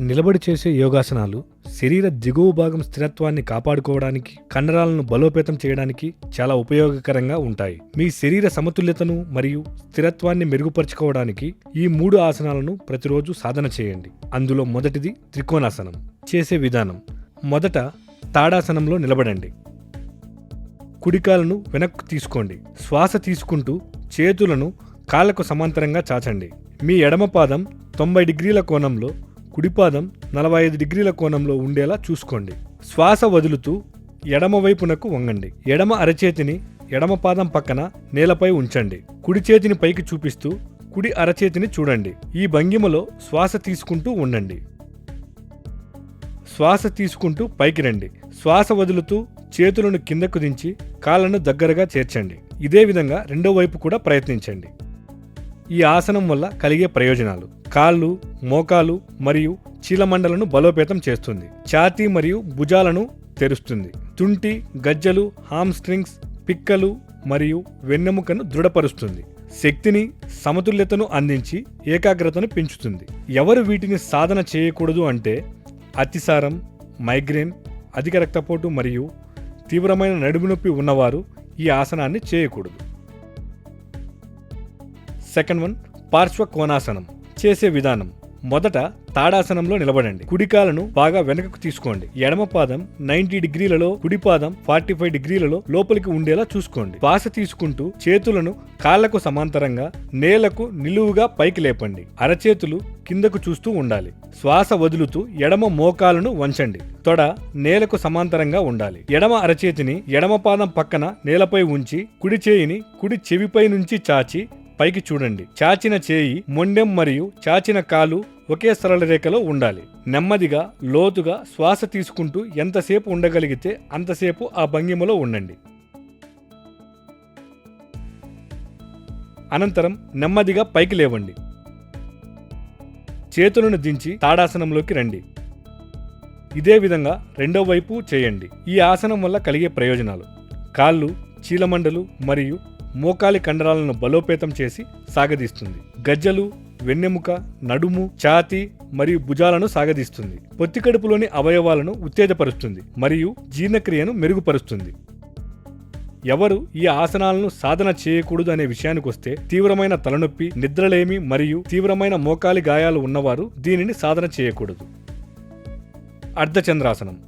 నిలబడి చేసే యోగాసనాలు శరీర దిగువ భాగం స్థిరత్వాన్ని కాపాడుకోవడానికి కండరాలను బలోపేతం చేయడానికి చాలా ఉపయోగకరంగా ఉంటాయి. మీ శరీర సమతుల్యతను మరియు స్థిరత్వాన్ని మెరుగుపరుచుకోవడానికి ఈ మూడు ఆసనాలను ప్రతిరోజు సాధన చేయండి. అందులో మొదటిది త్రికోణాసనం. చేసే విధానం. మొదట తాడాసనంలో నిలబడండి. కుడికాలను వెనక్కు తీసుకోండి. శ్వాస తీసుకుంటూ చేతులను కాళ్ళకు సమాంతరంగా చాచండి. మీ ఎడమ పాదం తొంభై డిగ్రీల కోణంలో కుడిపాదం నలభై ఐదు డిగ్రీల కోణంలో ఉండేలా చూసుకోండి. శ్వాస వదులుతూ ఎడమ వైపునకు వంగండి. ఎడమ అరచేతిని ఎడమ పాదం పక్కన నేలపై ఉంచండి. కుడి చేతిని పైకి చూపిస్తూ కుడి అరచేతిని చూడండి. ఈ భంగిమలో శ్వాస తీసుకుంటూ ఉండండి. శ్వాస తీసుకుంటూ పైకి రండి. శ్వాస వదులుతూ చేతులను కిందకు దించి కాళ్ళను దగ్గరగా చేర్చండి. ఇదే విధంగా రెండో వైపు కూడా ప్రయత్నించండి. ఈ ఆసనం వల్ల కలిగే ప్రయోజనాలు. కాళ్ళు మోకాలు మరియు చీలమండలను బలోపేతం చేస్తుంది. ఛాతీ మరియు భుజాలను తెరుస్తుంది. తుంటి గజ్జలు హామ్స్ట్రింగ్స్ పిక్కలు మరియు వెన్నెముకను దృఢపరుస్తుంది. శక్తిని సమతుల్యతను అందించి ఏకాగ్రతను పెంచుతుంది. ఎవరు వీటిని సాధన చేయకూడదు అంటే అతిసారం మైగ్రేన్ అధిక రక్తపోటు మరియు తీవ్రమైన నడుము నొప్పి ఉన్నవారు ఈ ఆసనాన్ని చేయకూడదు. సెకండ్ వన్ పార్శ్వ కోణాసనం చేసే విధానం. మొదట తాడాసనంలో నిలబడండి. కుడికాలను బాగా వెనకకు తీసుకోండి. ఎడమ పాదం నైన్టీ డిగ్రీలలో కుడి పాదం ఫార్టీ ఫైవ్ డిగ్రీలలో లోపలికి ఉండేలా చూసుకోండి. శ్వాస తీసుకుంటూ చేతులను కాళ్ళకు సమాంతరంగా నేలకు నిలువుగా పైకి లేపండి. అరచేతులు కిందకు చూస్తూ ఉండాలి. శ్వాస వదులుతూ ఎడమ మోకాలను వంచండి. తొడ నేలకు సమాంతరంగా ఉండాలి. ఎడమ అరచేతిని ఎడమ పాదం పక్కన నేలపై ఉంచి కుడి చేయిని కుడి చెవిపై నుంచి చాచి పైకి చూడండి. చాచిన చేయి మొండెం మరియు చాచిన కాలు ఒకే సరళ రేఖలో ఉండాలి. నెమ్మదిగా లోతుగా శ్వాస తీసుకుంటూ ఎంతసేపు ఉండగలిగితే అంతసేపు ఆ భంగిమలో ఉండండి. అనంతరం నెమ్మదిగా పైకి లేవండి. చేతులను దించి తాడాసనంలోకి రండి. ఇదే విధంగా రెండో వైపు చేయండి. ఈ ఆసనం వల్ల కలిగే ప్రయోజనాలు. కాళ్ళు చీలమండలు మరియు మోకాలి కండరాలను బలోపేతం చేసి సాగదీస్తుంది. గజ్జలు వెన్నెముక నడుము ఛాతి మరియు భుజాలను సాగదీస్తుంది. పొత్తికడుపులోని అవయవాలను ఉత్తేజపరుస్తుంది మరియు జీర్ణక్రియను మెరుగుపరుస్తుంది. ఎవరు ఈ ఆసనాలను సాధన చేయకూడదు అనే విషయానికి వస్తే తీవ్రమైన తలనొప్పి నిద్రలేమి మరియు తీవ్రమైన మోకాలి గాయాలు ఉన్నవారు దీనిని సాధన చేయకూడదు. అర్ధచంద్రాసనం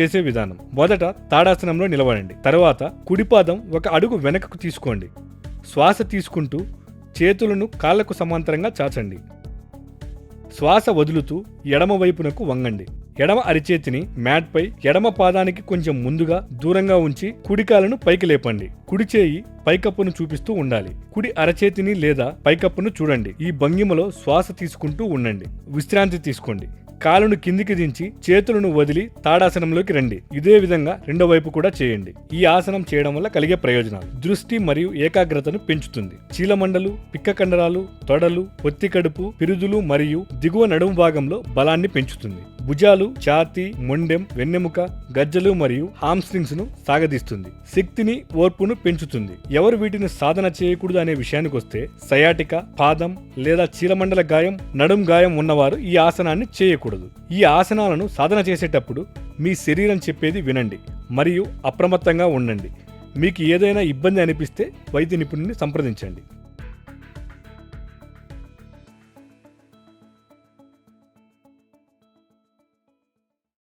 చేసే విధానం. మొదట తాడాసనంలో నిలబడండి తర్వాత కుడిపాదం ఒక అడుగు వెనకకు తీసుకోండి. శ్వాస తీసుకుంటూ చేతులను కాళ్ళకు సమాంతరంగా చాచండి. శ్వాస వదులుతూ ఎడమ వైపునకు వంగండి. ఎడమ అరిచేతిని మ్యాట్పై ఎడమ పాదానికి కొంచెం ముందుగా దూరంగా ఉంచి కుడికాలను పైకి లేపండి. కుడి చేయి పైకప్పును చూపిస్తూ ఉండాలి. కుడి అరచేతిని లేదా పైకప్పును చూడండి. ఈ భంగిమలో శ్వాస తీసుకుంటూ ఉండండి. విశ్రాంతి తీసుకోండి. కాలును కిందికి దించి చేతులను వదిలి తాడాసనంలోకి రండి. ఇదే విధంగా రెండో వైపు కూడా చేయండి. ఈ ఆసనం చేయడం వల్ల కలిగే ప్రయోజనాలు. దృష్టి మరియు ఏకాగ్రతను పెంచుతుంది. చీలమండలు పిక్క కండరాలు తొడలు పొత్తి కడుపు పిరుదులు మరియు దిగువ నడుము భాగంలో బలాన్ని పెంచుతుంది. భుజాలు ఛాతీ మొండెం వెన్నెముక గజ్జలు మరియు హామ్స్ట్రింగ్స్ను సాగదీస్తుంది. శక్తిని ఓర్పును పెంచుతుంది. ఎవరు వీటిని సాధన చేయకూడదు అనే విషయానికి వస్తే సయాటిక పాదం లేదా చీలమండల గాయం నడుం గాయం ఉన్నవారు ఈ ఆసనాన్ని చేయకూడదు. ఈ ఆసనాలను సాధన చేసేటప్పుడు మీ శరీరం చెప్పేది వినండి మరియు అప్రమత్తంగా ఉండండి. మీకు ఏదైనా ఇబ్బంది అనిపిస్తే వైద్య నిపుణుని సంప్రదించండి.